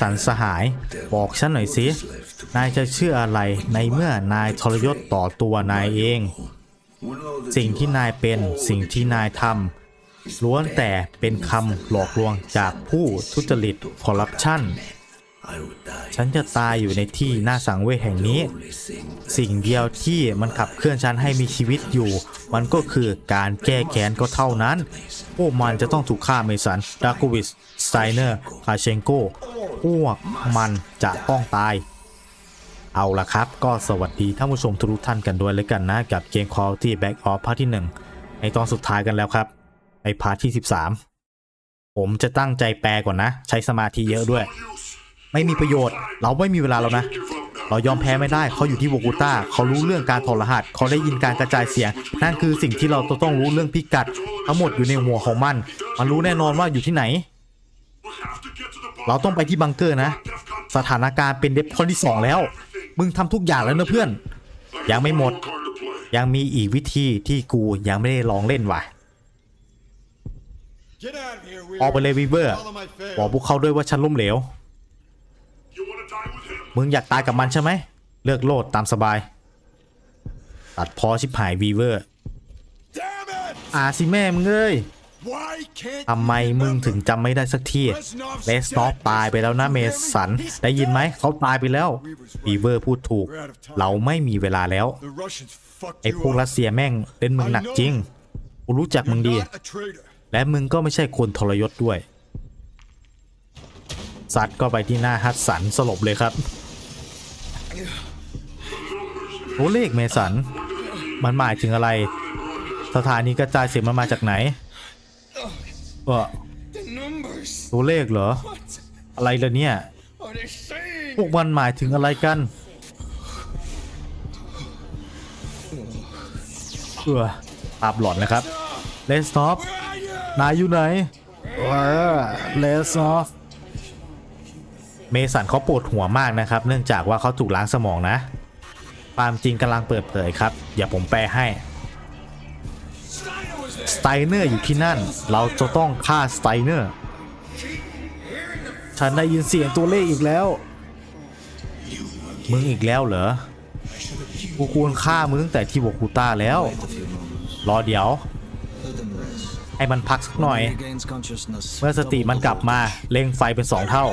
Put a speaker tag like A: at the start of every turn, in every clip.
A: สันสหาย บอกฉันหน่อยสิ นายจะเชื่ออะไรในเมื่อนายทรยศต่อตัวนายเอง สิ่งที่นายเป็นสิ่งที่นายทำล้วนแต่เป็นคำหลอกลวงจากผู้ทุจริตคอร์รัปชัน ฉันจะตายอยู่ในที่น่าสังเวชแห่งนี้ สิ่งเดียวที่มันขับเคลื่อนฉันให้มีชีวิตอยู่ มันก็คือการแก้แค้นก็เท่านั้นพวกมันจะต้องถูกฆ่าเมสันดาโกวิสไตเนอร์คาเชนโกพวกมันจะต้องตาย เอาละครับ ก็สวัสดีท่านผู้ชมทุกท่านกันด้วยเลยกันนะ กับเกม Call of Duty Back Off ภาคที่ 1 ในตอนสุดท้ายกันแล้วครับ ในพาร์ทที่ 13 ผมจะตั้งใจแปลก่อนนะ ใช้สมาธิเยอะด้วย ไม่มีประโยชน์ เราไม่มีเวลาแล้วนะ เรายอมแพ้ไม่ได้เขาอยู่ที่โวกูต้าเขารู้เรื่องการถอดรหัสเขาได้ยินการกระจายเสียง นั่นคือสิ่งที่เราต้องรู้เรื่องพิกัด ทั้งหมดอยู่ในหัวของมัน มันรู้แน่นอนว่าอยู่ที่ไหน เราต้องไปที่บังเกอร์นะ สถานการณ์เป็นเดฟคนที่สองแล้ว มึงทำทุกอย่างแล้วนะเพื่อน ยังไม่หมด ยังมีอีกวิธีที่กูยังไม่ได้ลองเล่นว่ะออกไปเลยวีเวอร์บอกพวกเขาด้วยว่าฉันล้มเหลว มึงอยากตายกับมันใช่ไหม เลือกโลดตามสบาย ตัดพอชิบหายวีเวอร์อาสิแม่มึงเอ้ยทำไมมึงถึงจำไม่ได้สักทีเลสนอฟตายไปแล้วนะเมสัน ได้ยินไหม เขาตายไปแล้ววีเวอร์พูดถูก เราไม่มีเวลาแล้ว ไอ้พวกรัสเซียแม่งเล่นมึงหนักจริง กูรู้จักมึงดี และมึงก็ไม่ใช่คนทรยศด้วยซัดก็ไปที่หน้าฮัตสันสลบเลยครับ ตัวเลขเมสัน มันหมายถึงอะไร สถานีกระจายเสียงมันมาจากไหนเออตัวเลขเหรอ อะไรล่ะเนี่ย พวกมันหมายถึงอะไรกันเออภาพหลอนนะครับเลสท็อปนายอยู่ไหนเลสท็อฟ เมสันเขาปวดหัวมากนะครับ เนื่องจากว่าเขาถูกล้างสมองนะ ความจริงกำลังเปิดเผยครับ อย่าผมแปลให้สไตเนอร์อยู่ที่นั่น เราจะต้องฆ่าสไตเนอร์ ฉันได้ยินเสียงตัวเลขอีกแล้ว มึงอีกแล้วเหรอ กูควรฆ่ามึงตั้งแต่ที่วอกูต้าแล้ว รอเดี๋ยว ให้มันพักสักหน่อย เมื่อสติมันกลับมา เล็งไฟเป็นสองเท่า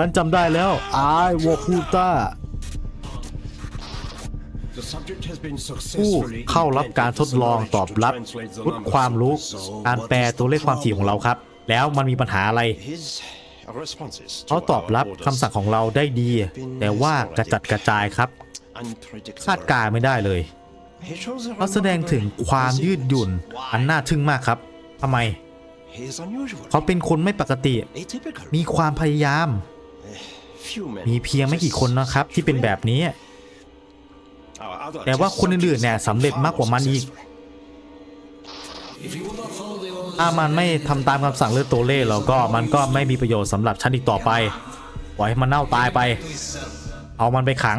A: ฉันจำได้แล้วอายวอคูต้าผู้เข้ารับการทดลองตอบรับพุทธความรู้การแปลตัวเลขความถี่ของเราครับ แล้วมันมีปัญหาอะไร เขาตอบรับคำสั่งของเราได้ดี แต่ว่ากระจัดกระจายครับคาดการณ์ไม่ได้เลยเขาแสดงถึงความยืดหยุ่นอันน่าทึ่งมากครับทำไม เขาเป็นคนไม่ปกติ มีความพยายาม มีเพียงไม่กี่คนนะครับที่เป็นแบบนี้ แต่ว่าคนอื่นๆเนี่ยสำเร็จมากกว่ามันอีกถ้ามันไม่ทำตามคำสั่งเลือกตัวเลขแล้วก็มันก็ไม่มีประโยชน์สำหรับฉันอีกต่อไปปล่อยให้มันเน่าตายไป เอามันไปขัง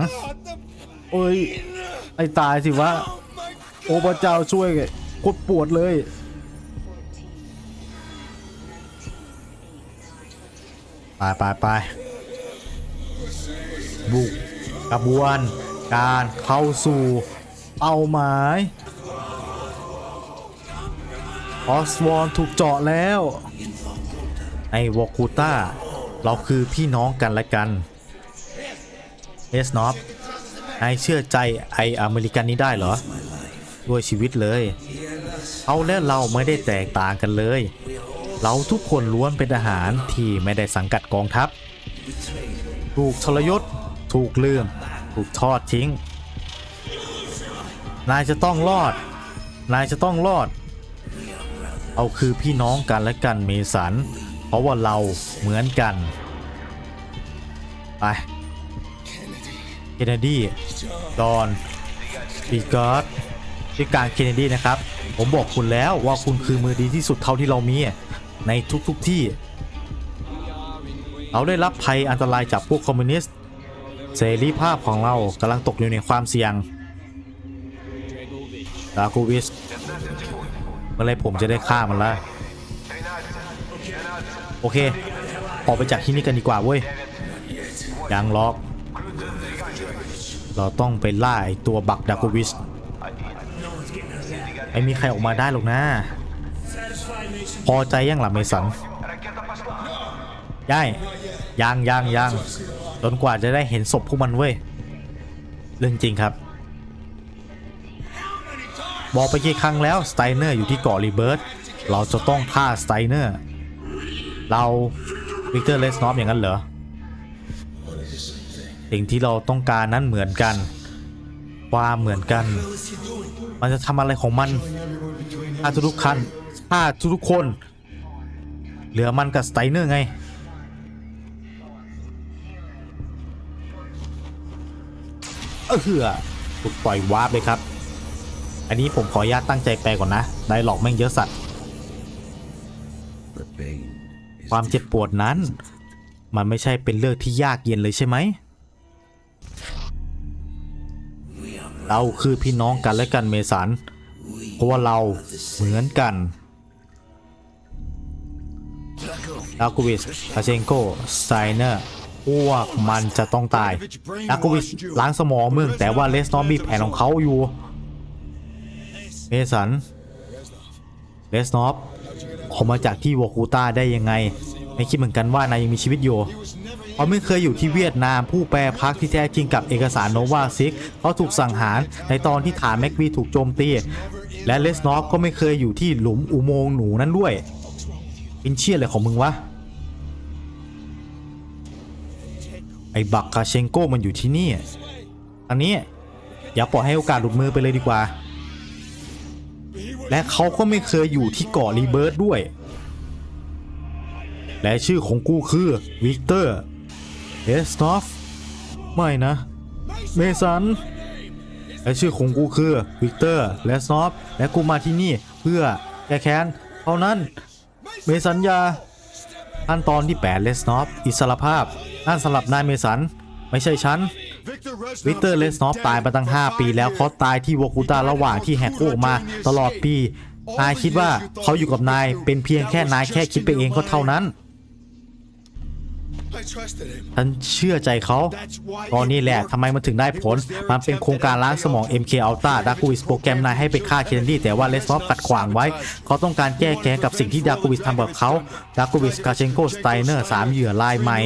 A: โอ้ยไอ้ตายสิวะโอ้พระเจ้าช่วยกดปวดเลยไปไปไป บุกกระบวนการเข้าสู่เป้าหมายออสวอนถูกเจาะแล้วไอวอกูต้าเราคือพี่น้องกันและกันเอสนอฟนายเชื่อใจไออเมริกันนี้ได้เหรอ ด้วยชีวิตเลย เอาและเราไม่ได้แตกต่างกันเลย เราทุกคนล้วนเป็นทหารที่ไม่ได้สังกัดกองทัพ ถูกทรยศ ถูกลืม ถูกทอดทิ้ง นายจะต้องรอด นายจะต้องรอด เอาคือพี่น้องกันและกันเมสัน เพราะว่าเราเหมือนกัน ไป เคนเนดีดอนปีกอร์ดพิการเคนเนดีนะครับ ผมบอกคุณแล้วว่าคุณคือมือดีที่สุดเท่าที่เรามีในทุกๆทที่ เราได้รับภัยอันตรายจากพวกคอมมิวนิสต์ เสรีภาพของเรากำลังตกอยู่ในความเสี่ยงดากูวิสเมื่อไรผมจะได้ฆ่ามันละโอเค ออกไปจากที่นี่กันดีกว่าเว้ยยังล็อก เราต้องไปล่าไอตัวบักดาโกวิชไม่มีใครออกมาได้หรอกนะ พอใจยังหล่ะเมสันย่ายยังยังยัง จนกว่าจะได้เห็นศพพวกมันเว้ย เรื่องจริงครับ บอกไปกี่ครั้งแล้วสไตเนอร์อยู่ที่เกาะรีเบิร์ตเราจะต้องฆ่าสไตเนอร์ เราวิกเตอร์เลสนอฟอย่างนั้นเหรอ สิ่งที่เราต้องการนั้นเหมือนกัน ความเหมือนกัน มันจะทำอะไรของมันฆ่าทุกคันฆ่าทุกคน เหลือมันกับสไตเนอร์ไง เออเหือถูกปล่อยวาร์ปเลยครับ อันนี้ผมขออนุญาตตั้งใจแปลก่อนนะได้หลอกแม่งเยอะสัตว์ ความเจ็บปวดนั้น มันไม่ใช่เป็นเรื่องที่ยากเย็นเลยใช่ไหม เราคือพี่น้องกันและกันเมสันเพราะว่าเราเหมือนกันดาโกวิสคาเชนโกไตเนอร์ วกมันจะต้องตายดาโกวิสล้างสมองมึงแต่ว่าเลสนอมมีแผนของเขาอยู่เมสันเลสนอฟออกมาจากที่วอคูต้าได้ยังไง ไม่คิดเหมือนกันว่านายยังมีชีวิตอยู่เขาไม่เคยอยู่ที่เวียดนามผู้แปรพักที่แท้จริงกับเอกสารโนวาซิกเขาถูกสั่งหารในตอนที่ฐานแม็กวีถูกโจมตี และเลสนอฟก็ไม่เคยอยู่ที่หลุมอุโมงค์หนูนั้นด้วยเป็นเชี่ยอะไรของมึงวะ ไอ้บักคาเชงโก้มันอยู่ที่นี่ อันนี้อย่าปล่อยให้โอกาสหลุดมือไปเลยดีกว่า และเขาก็ไม่เคยอยู่ที่เกาะรีเบิร์ดด้วย และชื่อของกูคือวิกเตอร์เอสตอฟไม่นะ เมสัน และชื่อของกูคือวิกเตอร์และสนอฟและกูมาที่นี่เพื่อแก้แค้นเท่านั้น เมสันยาขั้นตอนที่ 8 เลสนอฟอิสรภาพ นั่นสำหรับนายเมสัน ไม่ใช่ฉัน วิกเตอร์เลสนอฟตายมาตั้ง 5 ปีแล้วเขาตายที่วอกูตาระหว่างที่แหกคุกออกมาตลอดปี นายคิดว่าเขาอยู่กับนายเป็นเพียงแค่นายแค่คิดไปเองก็เท่านั้น
B: I trusted him.
A: ฉันเชื่อใจเขา ตอนนี้แหละทำไมมันถึงได้ผล มันเป็นโครงการล้างสมอง MK Ultra ดากูวิสโปรแกรมนายให้ไปฆ่าเคนดี้แต่ว่าเลสนอฟขัดขวางไว้ เขาต้องการแก้แค้นกับสิ่งที่ดากูวิสทำกับเขาดากูวิสกาเชนโกสไตเนอร์สามเหยื่อลายใหม่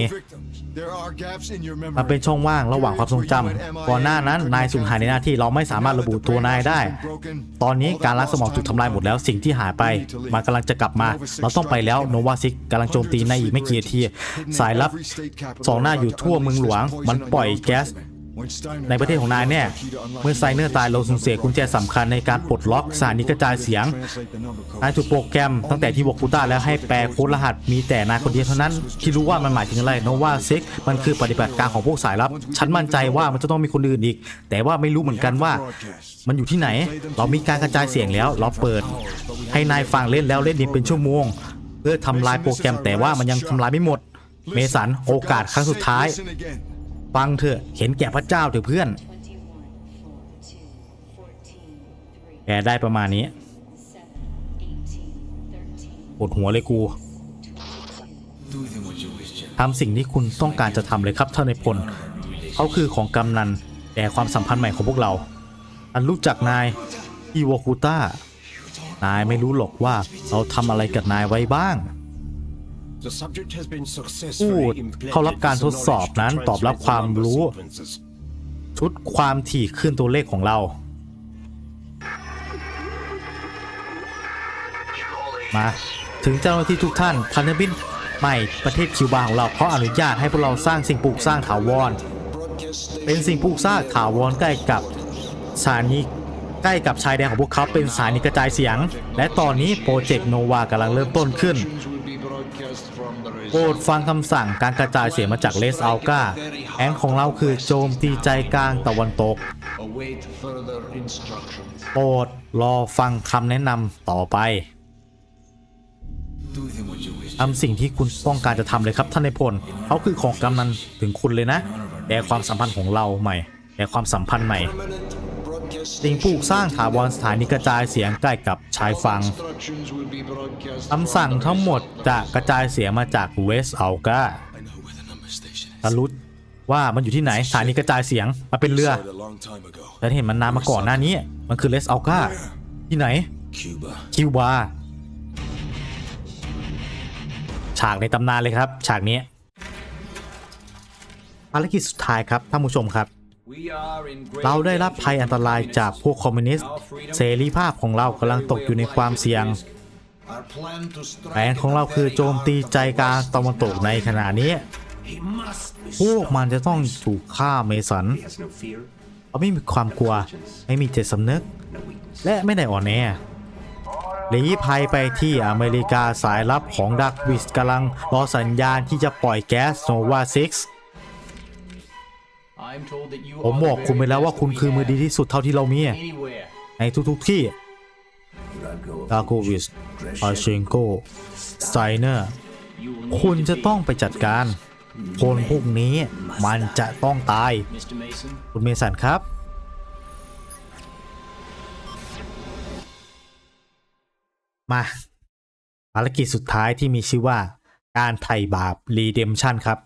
B: There are gaps in your memory.
A: มันเป็นช่องว่างระหว่างความทรงจำก่อนหน้านั้นนายสูญหายในหน้าที่เราไม่สามารถระบุตัวนายได้ ตอนนี้การล้างสมองถูกทำลายหมดแล้วสิ่งที่หายไปมันกำลังจะกลับมา เราต้องไปแล้วโนวาซิกกำลังโจมตีในอีกไม่กี่นาทีสายลับสองหน้าอยู่ทั่วเมืองหลวง มันปล่อยแก๊ส ในประเทศของนายแน่เมื่อไซเนอร์ตายเราสูญเสียกุญแจสำคัญในการปลดล็อกสถานีกระจายเสียงนายถูกโปรแกรมตั้งแต่ที่วอกูต้าแล้วให้แปลโค้ดรหัสมีแต่นายคนเดียวเท่านั้น ที่รู้ว่ามันหมายถึงอะไรโนว่าเซิกมันคือปฏิบัติการของพวกสายลับ ฉันมั่นใจว่ามันจะต้องมีคนอื่นอีก แต่ว่าไม่รู้เหมือนกันว่า มันอยู่ที่ไหน เรามีการกระจายเสียงแล้ว เราเปิด ให้นายฟังเล่นแล้วเล่นอีกเป็นชั่วโมง เพื่อทำลายโปรแกรมแต่ว่ามันยังทำลายไม่หมด เมสันโอกาสครั้งสุดท้าย ฟังเถอะเห็นแก่พระเจ้าเถอะเพื่อน แกได้ประมาณนี้ปวดหัวเลยกูทำสิ่งที่คุณต้องการจะทำเลยครับท่านในพลเขาคือของกำนันแต่ความสัมพันธ์ใหม่ของพวกเรา อันรู้จักนายอีวอคูต้านายไม่รู้หรอกว่าเราทำอะไรกับนายไว้บ้าง
C: The subject has been
A: พูด
C: successfully
A: เข้ารับการทดสอบนั้นตอบรับความรู้ ชุดความถี่ขึ้นตัวเลขของเรา มา ถึงเจ้าหน้าที่ทุกท่านพันธมิตรใหม่ประเทศคิวบาของเราเขาอนุญาตให้พวกเราสร้างสิ่งปลูกสร้างถาวร เป็นสิ่งปลูกสร้างถาวรใกล้กับสถานีใกล้กับชายแดนของพวกเขาเป็นสถานีกระจายเสียง และตอนนี้โปรเจกต์โนวากำลังเริ่มต้นขึ้น โปรดฟังคำสั่งการกระจายเสียงมาจากเลสอัลกาแอนของเราคือโจมตีใจกลางตะวันตก
D: Await further instructions.
A: โปรดรอฟังคำแนะนำต่อไป
D: Do with him what you wish.
A: ทำสิ่งที่คุณต้องการจะทำเลยครับท่านในายพลเขาคือของกำนันถึงคุณเลยนะแต่ความสัมพันธ์ของเราใหม่แต่ความสัมพันธ์ใหม่ สิ่งปลูกสร้างถาวรสถานีกระจายเสียงใกล้กับชายฝั่ง
D: Instructions will be broadcast
A: คำสั่งทั้งหมดจะกระจายเสียงมาจากเวสอัลกา
E: I know where the number station
A: ตะลุดว่ามันอยู่ที่ไหนสถานีกระจายเสียงมันเป็นเรือ
E: Started a long time ago.
A: ฉันเห็นมันนานมาก่อนหน้านี้ มันคือเลสอัลกาที่ไหน
E: Cuba.
A: คิวบา ฉากในตำนานเลยครับ ฉากนี้ภารกิจสุดท้ายครับท่านผู้ชมครับ เราได้รับภัยอันตรายจากพวกคอมมิวนิสต์ เสรีภาพของเรากำลังตกอยู่ในความเสี่ยงแผนของเราคือโจมตีใจกลางตะวันตกในขณะนี้ พวกมันจะต้องถูกฆ่าเมสันเขาไม่มีความกลัว ไม่มีเจตสำนึก และไม่ได้อ่อนแอหลีภัยไปที่อเมริกาสายลับของดักวิสกำลังรอสัญญาณที่จะปล่อยแก๊สโนวา
F: 6
A: ผม
F: are
A: บอก
F: the
A: คุณไป
F: very
A: แล้วว่า
F: best
A: คุณ
F: we
A: คือมือ
F: have
A: ดีที่สุดเท่าที่เรามี
F: anywhere.
A: ในทุกๆที่ดาโกวิสปาเชงโกสไตเนอร์
F: You will
A: คุณ
F: need
A: จะ
F: to
A: ต้องไปจัดการ คนพวกนี้มันจะต้องตาย
F: be- Mr. Mason,
A: คุณเมสันครับมาภารกิจสุดท้ายที่มีชื่อว่าการไถ่บาป Redemption ครับ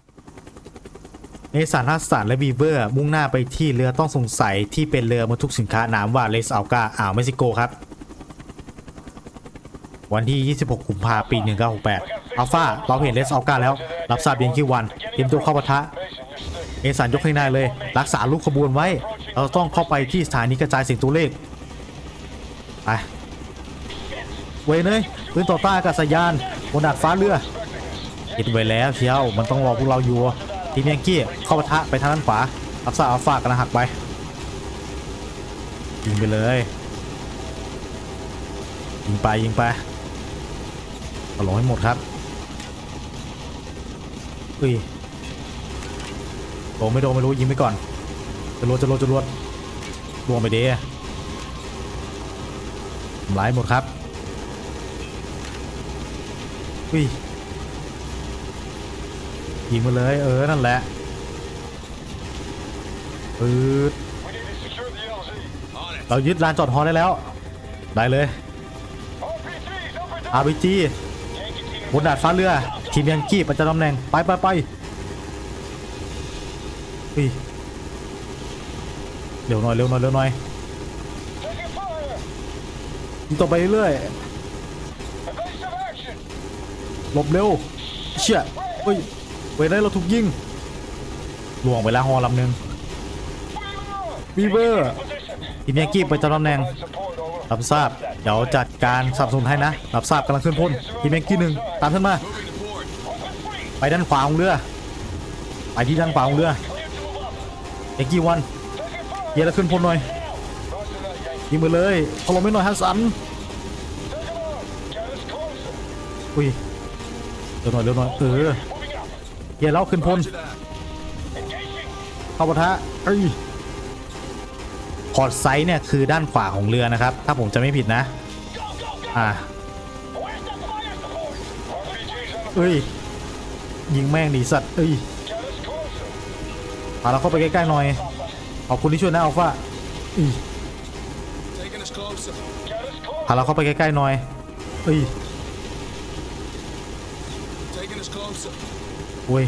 A: เมสันฮัสสันและบีเวอร์ มุ่งหน้าไปที่เรือต้องสงสัยที่เป็นเรือบรรทุกสินค้านามว่าเลสอัลกาอ่าวเม็กซิโกครับ วันที่ 26 กุมภาพันธ์ปี 1968อัลฟาเราเห็นเลสอัลกาแล้ว รับทราบยังคิววันเตรียมตัวเข้าปะทะเอสันยกให้นายเลย รักษาลูกขบวนไว้ เราต้องเข้าไปที่สถานีกระจายเสียงตัวเลขไปเวยเนยปืนต่อต้านอากาศยานบนดาดฟ้าเรือคิดไว้แล้วเชียวมันต้องรอพวกเราอยู่ ทีมยังกี้เข้าปะทะไปทางด้านขวารับทราอัลฟากำลังหักไปยิงไปเลยยิงไปยิงไปเอาลงให้หมดครับอุ้ยโดนไม่โดนไม่รู้ยิงไปก่อนจะรวดจะรวดจะรวดรวมไปดีทำร้ายหมดครับอุ้ย ยิงมาเลยเออนั่นแหละปืดเรายึดลานจอดฮอได้แล้ว ได้เลย RPG บนดาดฟ้าเรือ ทีมยังกี้ประจำตำแหน่ง ไปไปไปอุ้ยเร็วหน่อยเร็วหน่อยเร็วหน่อยยิงต่อไปเรื่อยๆหลบเร็ว เชี่ยเฮ้ย เวได้เราถูกยิงลวงไปแล้วฮอลำหนึ่งบีเบอร์ทีมยังกี้ปจำตำแหน่งรับทราบ เดี๋ยวจัดการสับสนให้นะ รับทราบกำลังขึ้นพ่นทีมแมกี้หนึ่งตามขึ้นมา ไปด้านขวาของเรือ ไปที่ด้านขวาของเรือเอ็กกี้วันเยียร์แล้วขึ้นพ่นหน่อยยิงไปเลยถล่มไม่หน่อยฮัสสันอุ้ยเร็วหน่อยเร็วหน่อยเออ เยียร์แล้วขึ้นพ่นเข้าปะทะเอ้ยพอร์ตไซส์เนี่ยคือด้านขวาของเรือนะครับ ถ้าผมจะไม่ผิดนะ อ่าเอ้ย ยิงแม่งดีสัตว์เอ้ยพาเราเข้าไปใกล้ๆหน่อย ขอบคุณที่ช่วยนะอัลฟาอี
E: Taking us closer.
A: พาเราเข้าไปใกล้ๆหน่อย เอ้ย
E: Taking us closer.
A: โอ้ย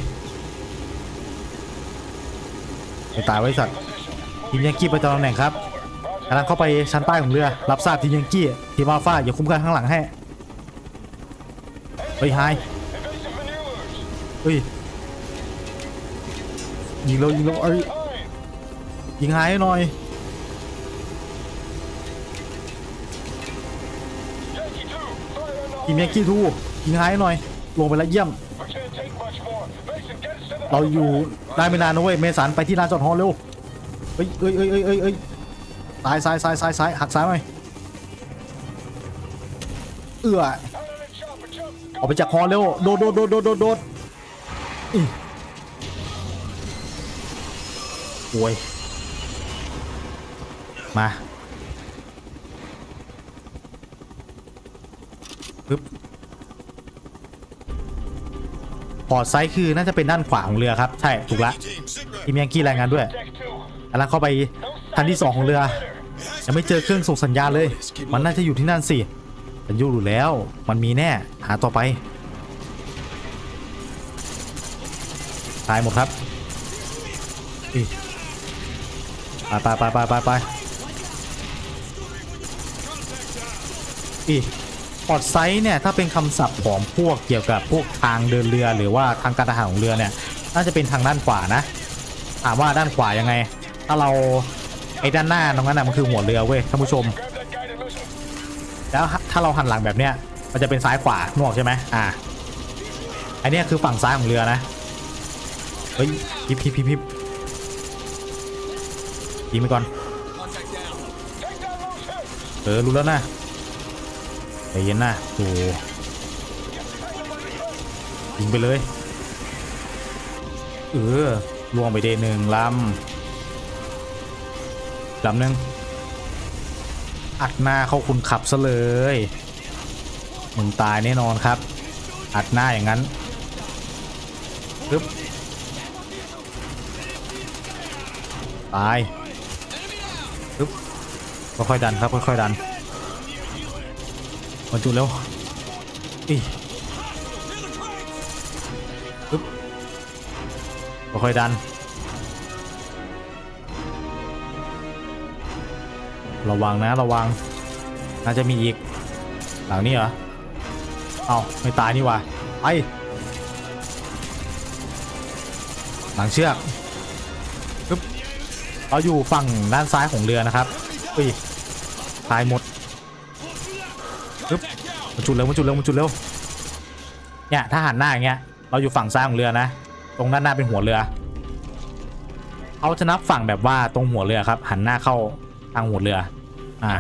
A: ไปตายไว้สัตว์ทีมยังกี้ไปจำตำแหน่งครับกำลังเข้าไปชั้นใต้ของเรือ รับทราบทีมยังกี้ทีมอัลฟาอย่าคุ้มกันข้างหลังให้เฮ้ยไฮเฮ้ยยิงเร็วยิงเร็วเอ้ยยิงไฮหน่อยทีมยังกี้ทูยิงไฮให้หน่อยลงไปแล้วเยี่ยม เราอยู่ได้ไม่นานนะเว้ยเมสันไปที่ลานจอดฮอเร็วเอ้ยเอ้ยเอ้ยเอ้ยเอ้ยเอ้ยซ้ายซ้ายซ้ายซ้ายซ้ายหักซ้ายหน่อยเอื้อออกไปจากฮอเร็วโดดโดดโดดโดดโดดโดดอีโอ้ยมาปึ๊บ พอร์ตไซส์คือน่าจะเป็นด้านขวาของเรือครับ ใช่ถูกละ
E: Team, sit rep.
A: ทีมยังกี้รายงานด้วยกำลังเข้าไปทันที่สองของเรือ ยังไม่เจอเครื่องส่งสัญญาณเลย มันน่าจะอยู่ที่นั่นสิฉันอยู่รู้แล้ว มันมีแน่ หาต่อไป ตายหมดครับอีไปไปไปไปไปไปอี ปอดไซส์เนี่ยถ้าเป็นคำศัพท์ของพวกเกี่ยวกับพวกทางเดินเรือหรือว่าทางการทหารของเรือเนี่ยน่าจะเป็นทางด้านขวานะถามว่าด้านขวายังไง ถ้าเราไอ้ด้านหน้าตรงนั้นนะมันคือหัวเรือเว้ยท่านผู้ชม แล้วถ้าเราหันหลังแบบเนี้ยมันจะเป็นซ้ายขวานกอกใช่ไหมอ่าอันเนี้ยคือฝั่งซ้ายของเรือนะเฮ้ยพิบพิบพิบพิบยิงไปก่อนเออรู้แล้วนะ ใจเย็นนะโอ้ยิงไปเลย เออล่วงไปเดหนึ่งลำลำหนึ่งอัดหน้าเข้าคุณขับซะเลย มึงตายแน่นอนครับ อัดหน้าอย่างนั้นปึ๊บตายปึ๊บค่อยๆดันครับค่อยๆดัน บรรจุเร็วอีปึ๊บค่อยดัน ระวังนะระวัง น่าจะมีอีก หลังนี้เหรอ เอาไม่ตายนี่ว่าไป หลังเชือกปึ๊บเราอยู่ฝั่งด้านซ้ายของเรือนะครับอุ้ยตายหมด ปึ๊บมาจุดเร็วมาจุดเร็วมาจุดเร็วเนี่ยถ้าหันหน้าอย่างเงี้ยเราอยู่ฝั่งซ้ายของเรือนะ ตรงด้านหน้าเป็นหัวเรือเขาจะนับฝั่งแบบว่าตรงหัวเรือครับ หันหน้าเข้าทางหัวเรือ อ่า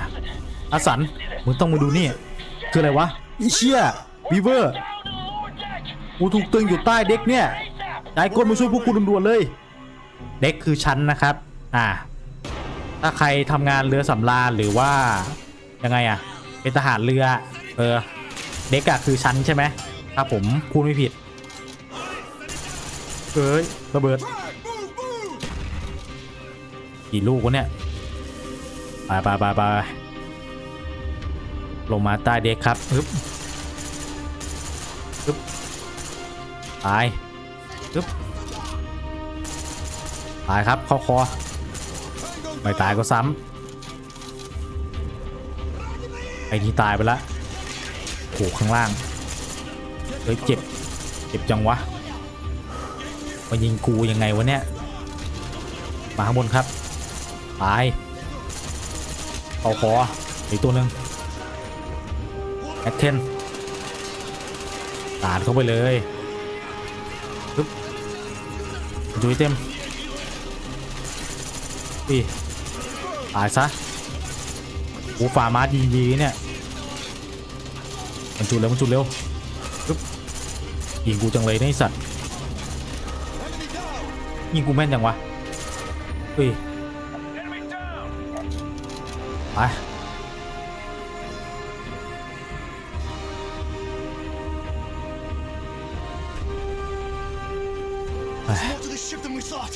A: อาสันมึงต้องมาดูนี่ คืออะไรวะอีเชี่ยวีเวอร์กูถูกตึงอยู่ใต้เด็กเนี่ยนายกดมาช่วยพวกกูด่วนๆเลย เด็กคือชั้นนะครับ อ่า ถ้าใครทำงานเรือสำราญหรือว่ายังไงอะ เป็นทหารเรือ เออ เด็กอะคือชั้นใช่ไหมถ้าผมพูดไม่ผิดเอ้ยระเบิด กี่ลูกวะเนี่ยไปไปไปไปลงมาใต้เด็กครับฮึบฮึบตายฮึบตายครับเข้าคอไม่ตายก็ซ้ำ ไอ้นี่ตายไปละโขข้างล่างเฮ้ยเจ็บ เจ็บจังวะมายิงกูยังไงวะเนี่ย มาข้างบนครับ ตาย เอาคออีกตัวหนึ่งแอคเทนตาดเข้าไปเลยปึ๊บจุยเต็มอีตายซะ โอ้ฝ่ามาดีดีๆเนี่ย มันจุดเร็วมันจุดเร็วยิงกูจังเลยไอ้สัตว์ยิงกูแม่นจังวะเฮ้ยไป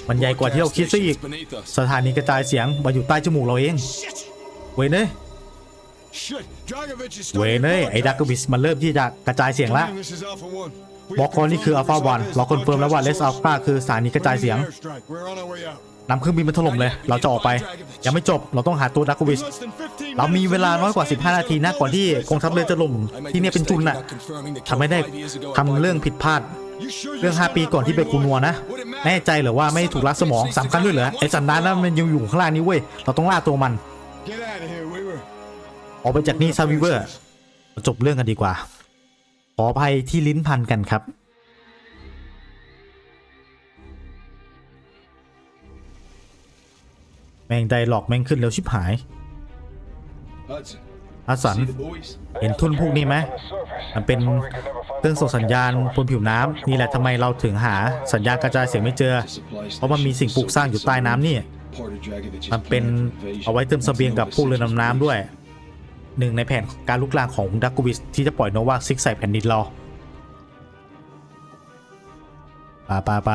A: มันใหญ่กว่าที่เราคิดซะอีก สถานีกระจายเสียงมาอยู่ใต้จมูกเราเอง เวยเน่ย เวย
B: starting
A: เน่ย
B: to
A: ไอ้ดักกบิสมันเริ่มที่จะกระจายเสียงแล้ว
B: This is Alpha One. We
A: บอก
B: have
A: กอนนี่คืออัลฟา
B: confirmed
A: วัน
B: this
A: เราคอนเฟิร์มแล้วว่าเลสอัล
B: broadcast
A: ฟาคือสถานีกระจายเสียง
B: We're in airstrike. We're on our way out.
A: นำเครื่องบินมาถล่มเลย เราจะออกไป ยังไม่จบ เราต้องหาตัวดักกบิส
B: In less than 15
A: เรามี
B: minutes,
A: เวลา
B: the
A: น้อยกว่า
B: US
A: 15 นาทีนะ ก่อนที่กองทัพเรือจะล่ม
E: I made
A: ที่
E: the
A: เนี่ยเป็นจุน
E: mistake
A: น่ะ
E: of not confirming the
A: ทำไม่ได้
E: kill five years ago at
A: ทำเรื่อง
E: Barking.
A: ผิดพลาด
B: You sure
A: เรื่อง
B: you're
A: 5ปีก่อนที่ไปกูนัวนะ แน่ใจเหรือว่าไม่ถูกลักสมองสำคัญด้วยเหรอ ไอ้สันดานนั้นมันยังอยู่ข้างล่างนี้เว้ย เราต้องล่าตัวมัน ออกไปจากนี่ซาวิเวอร์ จบเรื่องกันดีกว่า ขออภัยที่ลิ้นพันกันครับแมงไดหลอกแมงขึ้นเร็วชิบหายอาสัน เห็นทุนพวกนี้ไหม มันเป็นเครื่องส่งสัญญาณบนผิวน้ำนี่แหละทำไมเราถึงหาสัญญาณกระจายเสียงไม่เจอ เพราะมันมีสิ่งปลูกสร้างอยู่ใต้น้ำนี่ มันเป็นเอาไว้เติมเสบียงกับพวกเรือดำน้ำด้วย หนึ่งในแผนการลุกลามของดักกูบิสที่จะปล่อยโนวาซิกใส่แผ่นดินเราไปไปไป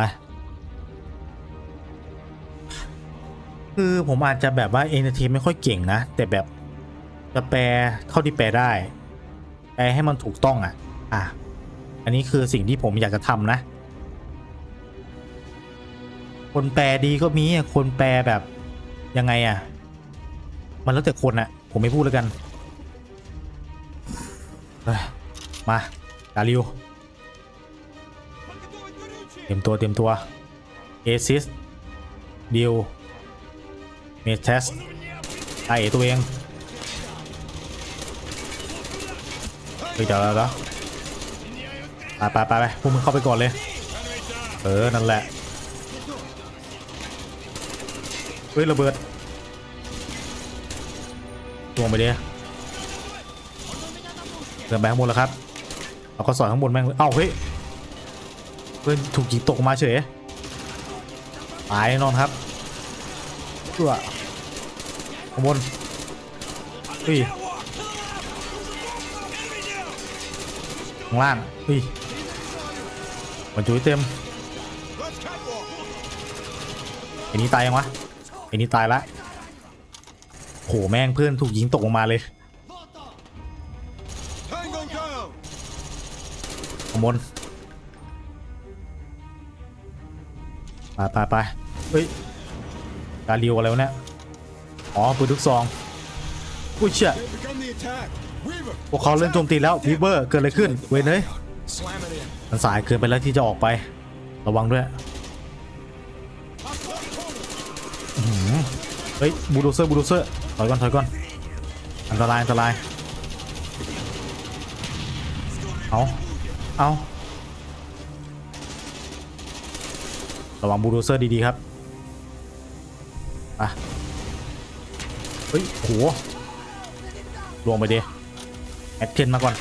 A: คือผมอาจจะแบบว่าเอนเตอร์เทนไม่ค่อยเก่งนะ แต่แบบจะแปลเท่าที่แปลได้ แปลให้มันถูกต้องอะ อะ อันนี้คือสิ่งที่ผมอยากจะทำนะ คนแปลดีก็มีคนแปลแบบยังไงอะ มันแล้วแต่คนอะ ผมไม่พูดแล้วกัน มาดาริวเตรียมตัวเตรียมตัวเอซิสดิวเมทเทสไอตัวเองเฮ้ยเดี๋ยวเดี๋ยวไปไปไปไปพวกมึงเข้าไปก่อนเลย เออ นั่นแหละ เฮ้ย ระเบิดลงไปเดิ เดินไปข้างบนแล้วครับเอาก็สอยข้างบนแม่งเลยเอ้าเฮ้ยเพื่อนถูกยิงตกมาเฉยตายแน่นอนครับตัวข้างบนเฮ้ยข้างล่างเฮ้ยมันจุยเต็ม
B: Let's catwalk.
A: ไอ้นี้ตายยังวะไอ้นี้ตายละโหแม่งเพื่อนถูกยิงตกลงมาเลย ไปไปไปเฮ้ยการเรียวอะไรวะเนี่ยอ๋อปืนทุกซองอุ้ยเชี่ยพวกเขาเล่นโจมตีแล้ววีเบอร์เกิดอะไรขึ้นเวยเนยมันสายเกินไปแล้วที่จะออกไประวังด้วยเฮ้ยบูโดเซอร์บูโดเซอร์ถอยก่อนถอยก่อนอันตรายอันตรายเอาเอา ระวังบูโดเซอร์ดีๆครับอะเฮ้ยโหลวงไปดิแอดเทนมาก่อน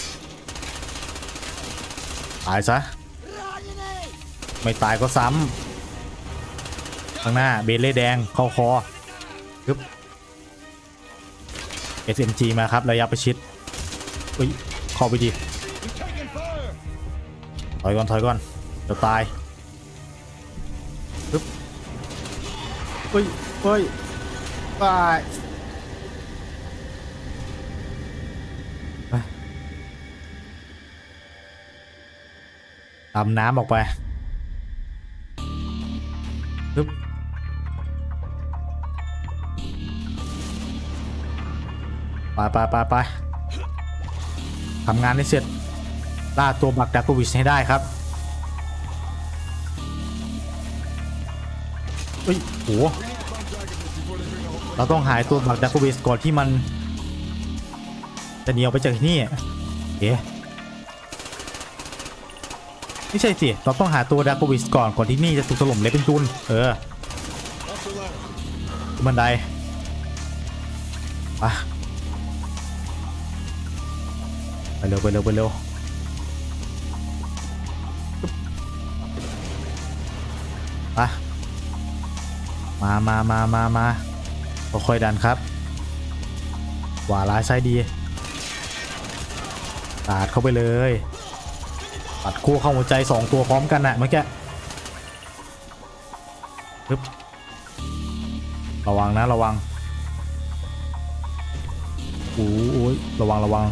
A: ตายซะ ไม่ตายก็ซ้ำข้างหน้าเบลเล่แดงเข้าคอปึ๊บ SMG มาครับ ระยะประชิดอุ้ยเข้าไปดิถอยก่อนถอยก่อนจะตาย เฮ้ยเฮ้ยตายไปดำน้ำออกไปปึ๊บไปไปไปไปทำงานให้เสร็จล่าตัวบักดาโกวิชให้ได้ครับ เฮ้ยโหเราต้องหายตัวบักดาโกวิชก่อนที่มันจะหนีออกไปจากที่นี่เอ๊ะไม่ใช่สิเราต้องหาตัวดาโกวิชก่อนก่อนที่นี่จะถูกถล่มเละเป็นจุนเออ
B: Off the ladder.
A: ขึ้นบันไดไปไปเร็วไปเร็วไปเร็ว มามามามามาค่อยดันครับขวาร้ายซ้ายดีปาดเข้าไปเลยปัดคู่เข้าหัวใจสองตัวพร้อมกันน่ะเมื่อกี้ปึ๊บระวังนะระวังโอ้โอ้ยระวังระวัง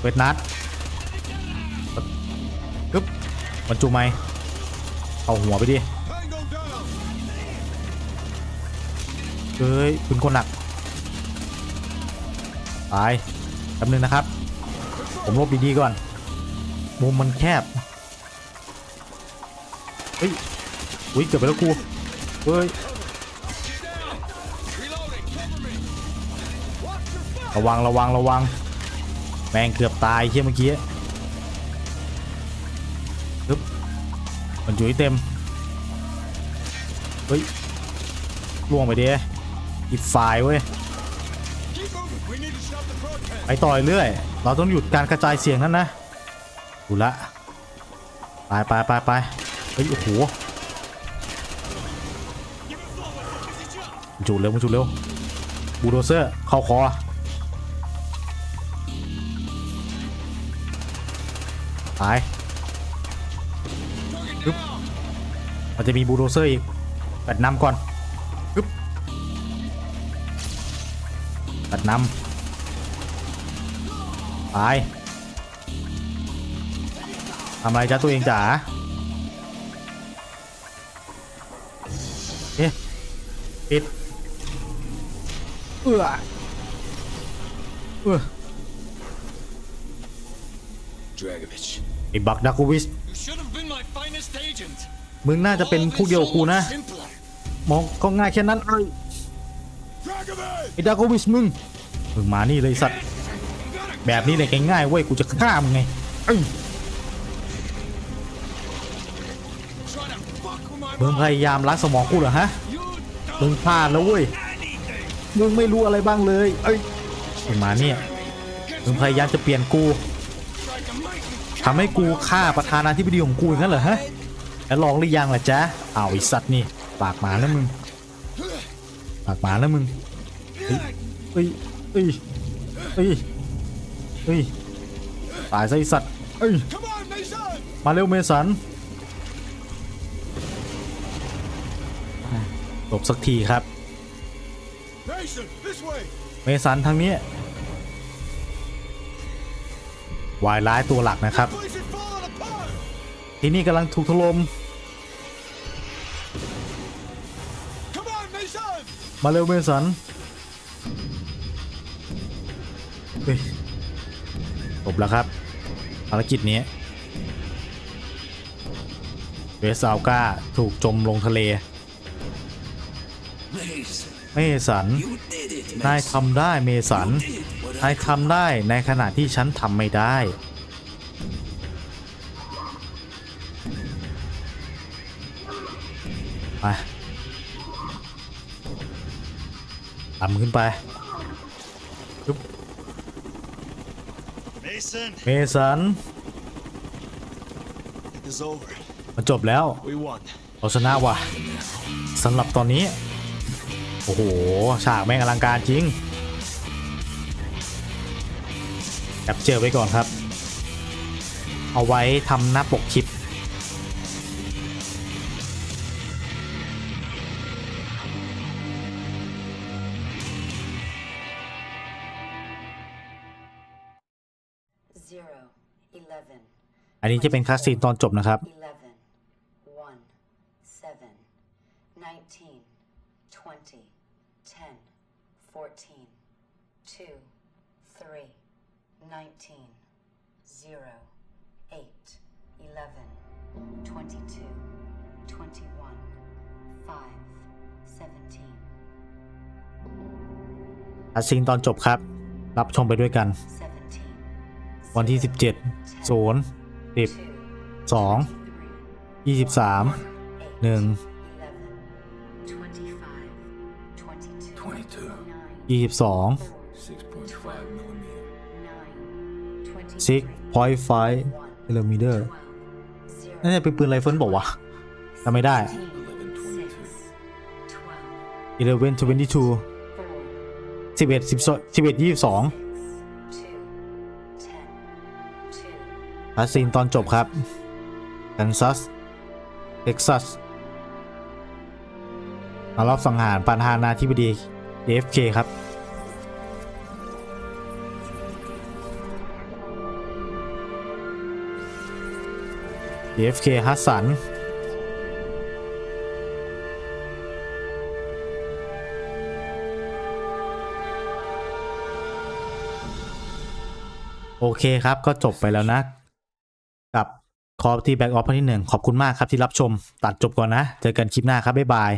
A: เวทนัดปึ๊บบรรจุไหมเอาหัวไปดิ เฮ้ยปืนคนหนักตายแป๊บนึงนะครับ ผมลบดีๆก่อน มุมมันแคบ เฮ้ยอุ้ยเกือบไปแล้วกูเฮ้ยระวังระวังระวัง แมงเกือบตายเฮียเมื่อกี้ปึ๊บมันอยู่ที่เต็ม เฮ้ยล่วงไปดิ อีกฝ่ายเว้ยไปต่อยเรื่อย เราต้องหยุดการกระจายเสียงนั้นนะดูละไปไปไปไปเฮ้ยโอ้โหมันจูดเร็วมันจูดเร็วบูโดเซอร์เข้าคอตายปึ๊บมันจะมีบูโดเซอร์อีกแบดนำก่อน ตัดนำไปทำอะไรจ้าตัวเองจ๋าเอ๊ะปิดเอื้อเอื้อ
E: Dragovich.
A: ไอ้บักดักวิส
E: You should have been my finest agent.
A: มึงน่าจะเป็นพวกเดียวกับกูนะ
E: Simpler.
A: มองก็ง่ายแค่นั้นเอ้ย
B: Dragovich!
A: ไอ้ดักวิสมึง มึงมานี่เลยสัตว์ แบบนี้เลยง่ายๆเว้ยกูจะฆ่ามึงไงมึงพยายามล้างสมองกูเหรอฮะ มึงพลาดแล้วเว้ย มึงไม่รู้อะไรบ้างเลย เอ้ยมึงมาเนี่ย มึงพยายามจะเปลี่ยนกูทำให้กูฆ่าประธานาธิบดีของกูงั้นเหรอฮะ แล้วลองหรือยังล่ะจ๊ะอ้าไอสัตว์นี่ ปากหมาแล้วมึง ปากหมาแล้วมึง เฮ้ย เฮ้ยเฮ้ยเฮ้ยตายซะไอ้สัตว์เอ้ยมาเร็วเมสันหลบสักทีครับ เมสันทางนี้วายร้ายตัวหลักนะครับ ที่นี่กำลังถูกถล่มมาเร็วเมสัน เฮ้ยจบแล้วครับ ภารกิจนี้เวสซาวก้าถูกจมลงทะเลเมสัน นายทำได้เมสัน นายทำได้ในขณะที่ฉันทำไม่ได้ ไปตามขึ้นไป
B: Mason,
A: เมสัน
B: it is over.
A: มันจบแล้ว
B: We won.
A: เราชนะว่ะสำหรับตอนนี้ โอ้โห ฉากแม่งอลังการจริงแคปเจอร์ไว้ก่อนครับ เอาไว้ทำหน้าปกคลิป อันนี้จะเป็นคลาสซีนตอนจบนะครับ คัสซีนตอนจบครับ รับชมไปด้วยกัน วันที่ 17 0 10
F: two,
A: 2
F: three,
A: 23 1
F: eleven, twenty-five, twenty-two,
E: 22.
F: nine,
A: 22
F: four,
E: 6.5 millimeter.
F: nine, twenty,
A: 6.5 millimeter
F: twelve,
A: น่า
F: zero,
A: จะเป็นปืนไรเฟิลบอกว่าวะจำไม่ได้
F: six, twelve,
A: 11 22
F: four,
A: 11 12 11 22
F: two, ten, two,
A: คัสซีนตอนจบครับกันซัสเท็กซัสมารอบสังหารประธานาธิบดี AFK ครับ AFK ฮัสสันโอเคครับก็จบไปแล้วนะ คอที่แบ็กออฟภาคที่หนึ่งขอบคุณมากครับที่รับชม ตัดจบก่อนนะ เจอกันคลิปหน้าครับ บ๊ายบาย